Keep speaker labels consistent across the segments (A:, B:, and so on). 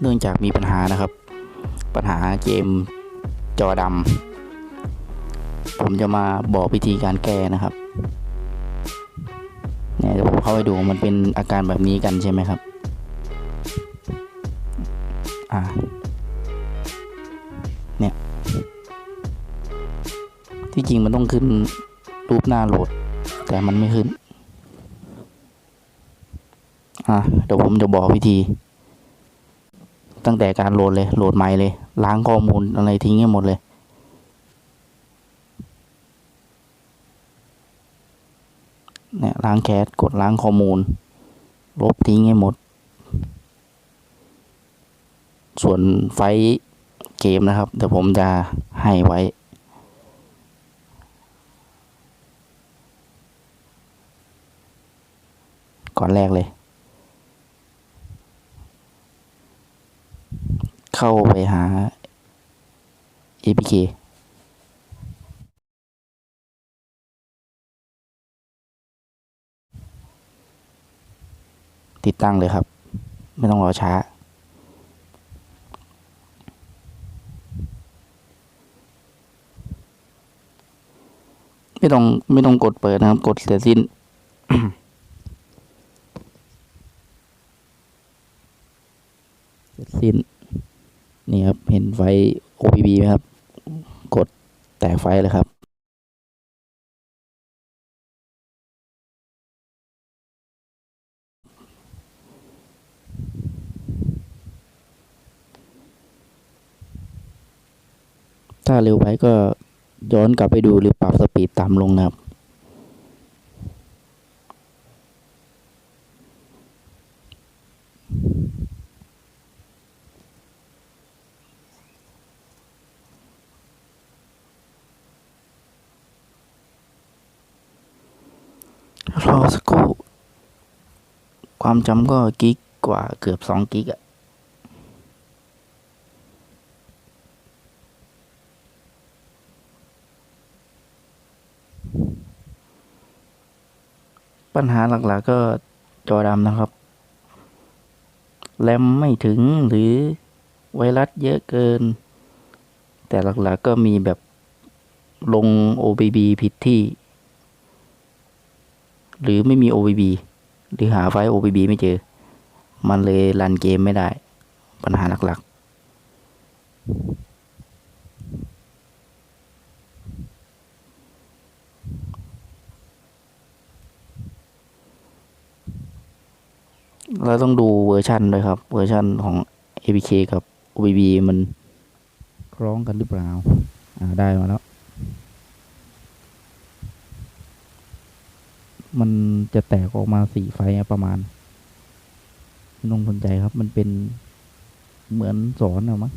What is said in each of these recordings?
A: เนื่องจากมีปัญหานะครับ ปัญหาเกมจอดำผมจะมาบอกวิธีการแก้นะครับเนี่ยเดี๋ยวผมเข้าไปดูมันเป็นอาการแบบนี้กันใช่ไหมครับ อ่า เนี่ย ที่จริงมันต้องขึ้นรูปหน้าโหลด แต่มันไม่ขึ้น อะเดี๋ยวผมจะบอกวิธี ตั้งแต่การโหลดเลย โหลดใหม่เลย ล้างข้อมูลอะไรทิ้งให้หมดเลยเนี่ยล้างแคสกดล้างข้อมูล ลบทิ้งให้หมด ส่วนไฟเกมนะครับ เดี๋ยวผมจะให้ไว้ ก่อนแรกเลย เข้าไปหา APK ติดตั้งเลยครับ ไม่ต้องรอช้า ไม่ต้องไม่ต้องกดเปิดนะครับ กดเสียสิ้นเสร็จสิ้น นี่ครับ เห็นไฟ OBB ไหมครับ กดแตกไฟเลยครับถ้าเร็วไปก็ย้อนกลับไปดูหรือปรับสปีดต่ำลงนะครับ สักครู่ความจำก็กิกกว่าเกือบสองกิกอะปัญหาหลักๆก็จอดำนะครับ แรมไม่ถึงหรือไวรัสเยอะเกิน แต่หลักๆก็มีแบบลง OBB ผิดที่ หรือไม่มี OBB หรือหาไฟล์ OBB ไม่เจอ มันเลยรันเกมไม่ได้ ปัญหาหลักๆ เราต้องดูเวอร์ชันด้วยครับ เวอร์ชันของ APK กับ OBB มันคล้องกันหรือเปล่า อ่า ได้มาแล้ว มันจะแตกออกมาสี่ไฟประมาณไม่ต้องสนใจครับ มันเป็นเหมือนสอนอะมั้ง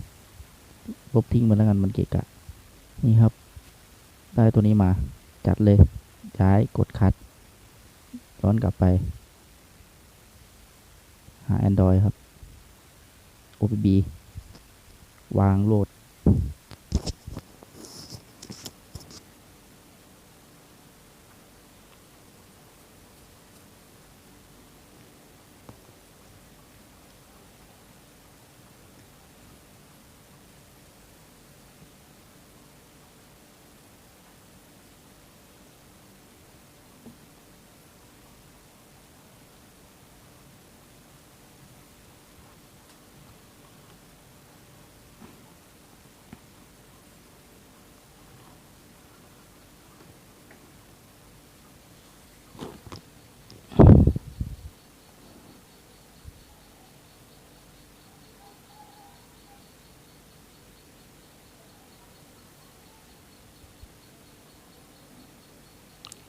A: ลบทิ้งไปแล้วกันมันเกะกะ นี่ครับ ได้ตัวนี้มา จัดเลยย้ายกดคัดย้อนกลับไป หา Android ครับ OBB วางโหลด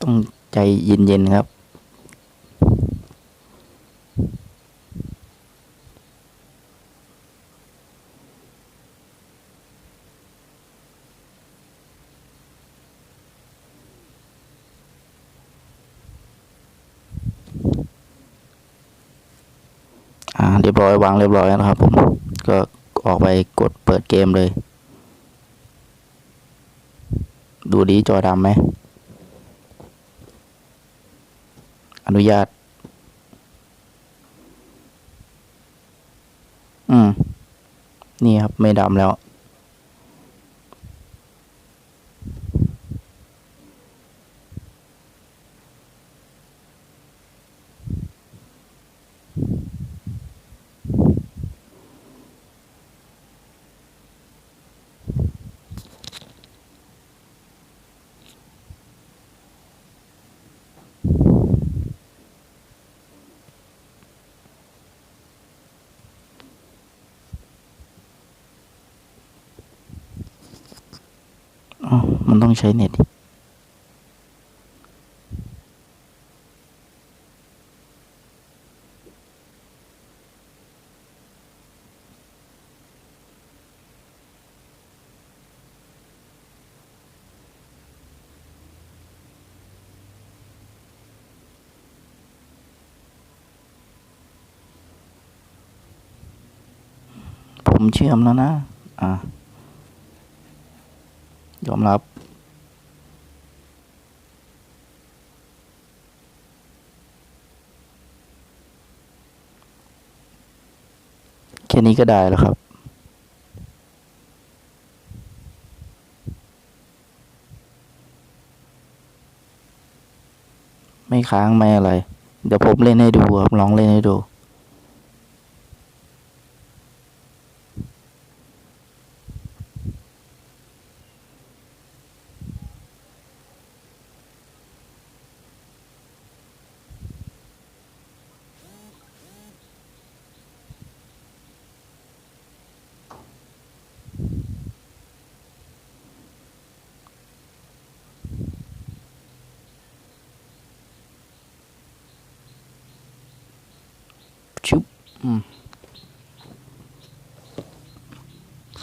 A: ต้องใจเย็นๆครับ อ่าเรียบร้อยวางเรียบร้อยแล้วครับผมก็ออกไปกดเปิดเกมเลย ดูดีจอดำไหม อ นุญาต อืม นี่ครับ ไม่ดำแล้ว มันต้องใช้เน็ต ผมเชื่อมแล้วนะ อะ ยอมรับ แค่นี้ก็ได้แล้วครับ ไม่ค้างไม่อะไร เดี๋ยวผมเล่นให้ดูครับลองเล่นให้ดู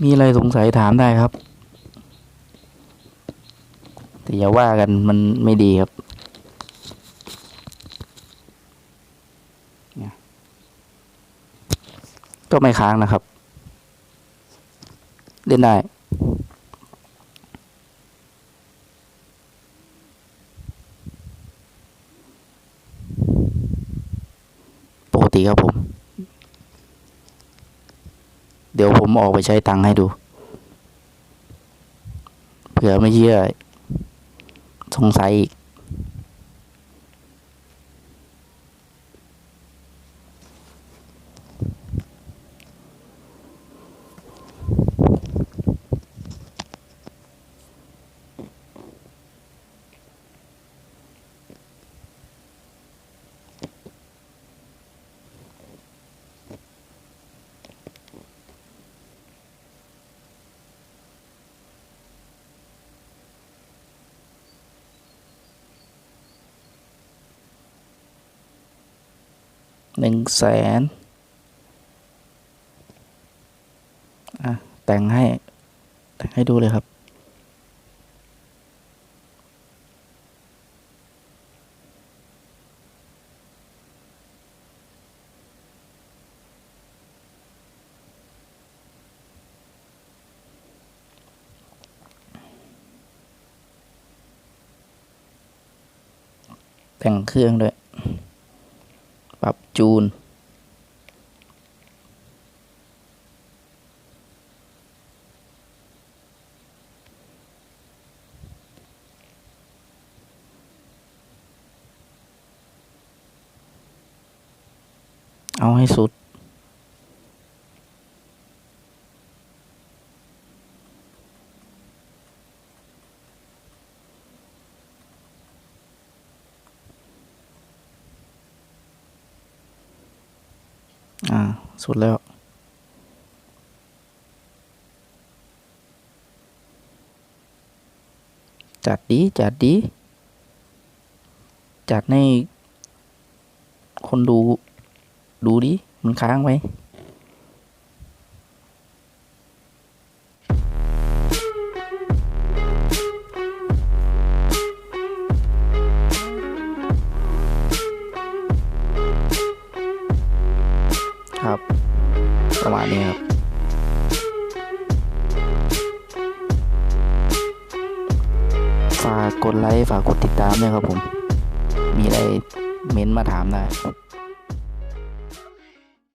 A: มีอะไรสงสัยถามได้ครับ แต่อย่าว่ากันมันไม่ดีครับก็ไม่ค้างนะครับ เล่นได้ ปกติครับผม เดี๋ยวผมออกไปใช้ตังค์ให้ดู เผื่อไม่เชื่อสงสัยอีก หนึ่งแสนอะแต่งให้แต่งให้ดูเลยครับ แต่งเครื่องด้วย ปรับจูน เอาให้สุด อ่า สุดแล้ว จัดดี จัดดี จัดให้คนดู ดูดิ มันค้างไห ประมาณนี้ครับฝากกดไลค์ฝากกดติดตามด้วยครับผม มีอะไรเม้นต์มาถามได้